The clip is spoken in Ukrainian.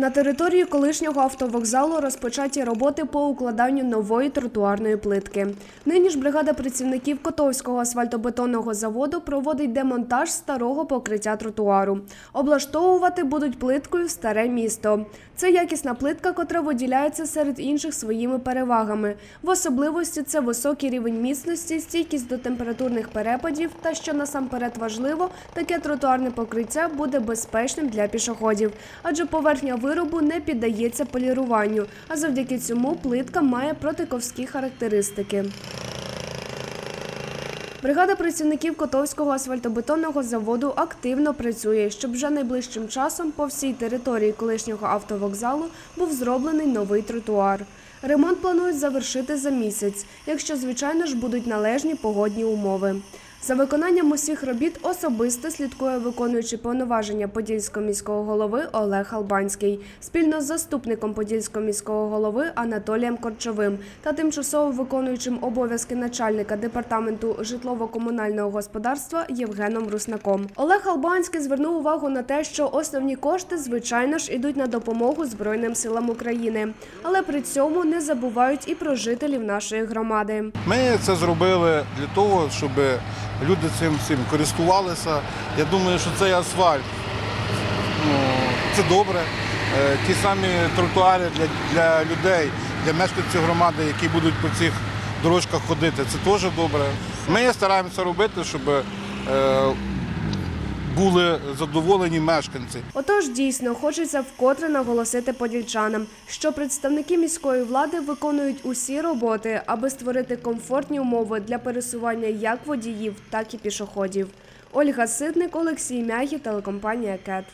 На території колишнього автовокзалу розпочаті роботи по укладанню нової тротуарної плитки. Нині ж бригада працівників Котовського асфальтобетонного заводу проводить демонтаж старого покриття тротуару. Облаштовувати будуть плиткою старе місто. Це якісна плитка, котра виділяється серед інших своїми перевагами. В особливості це високий рівень міцності, стійкість до температурних перепадів та, що насамперед важливо, таке тротуарне покриття буде безпечним для пішоходів, адже поверхня виробу не піддається поліруванню, а завдяки цьому плитка має протиковські характеристики. Бригада працівників Котовського асфальтобетонного заводу активно працює, щоб вже найближчим часом по всій території колишнього автовокзалу був зроблений новий тротуар. Ремонт планують завершити за місяць, якщо, звичайно ж, будуть належні погодні умови. За виконанням усіх робіт особисто слідкує виконуючий повноваження Подільського міського голови Олег Албанський спільно з заступником Подільського міського голови Анатолієм Корчовим та тимчасово виконуючим обов'язки начальника департаменту житлово-комунального господарства Євгеном Руснаком. Олег Албанський звернув увагу на те, що основні кошти, звичайно ж, ідуть на допомогу Збройним силам України, але при цьому не забувають і про жителів нашої громади. Ми це зробили для того, щоб люди цим всім користувалися. Я думаю, що цей асфальт ну, це добре. Е, Ті самі тротуари для, для людей, для мешканців громади, які будуть по цих дорожках ходити, це теж добре. Ми стараємося робити, щоб е, були задоволені мешканці. Отож, дійсно хочеться вкотре наголосити подільчанам, що представники міської влади виконують усі роботи, аби створити комфортні умови для пересування як водіїв, так і пішоходів. Ольга Ситник, Олексій Мягі, телекомпанія КЕТ.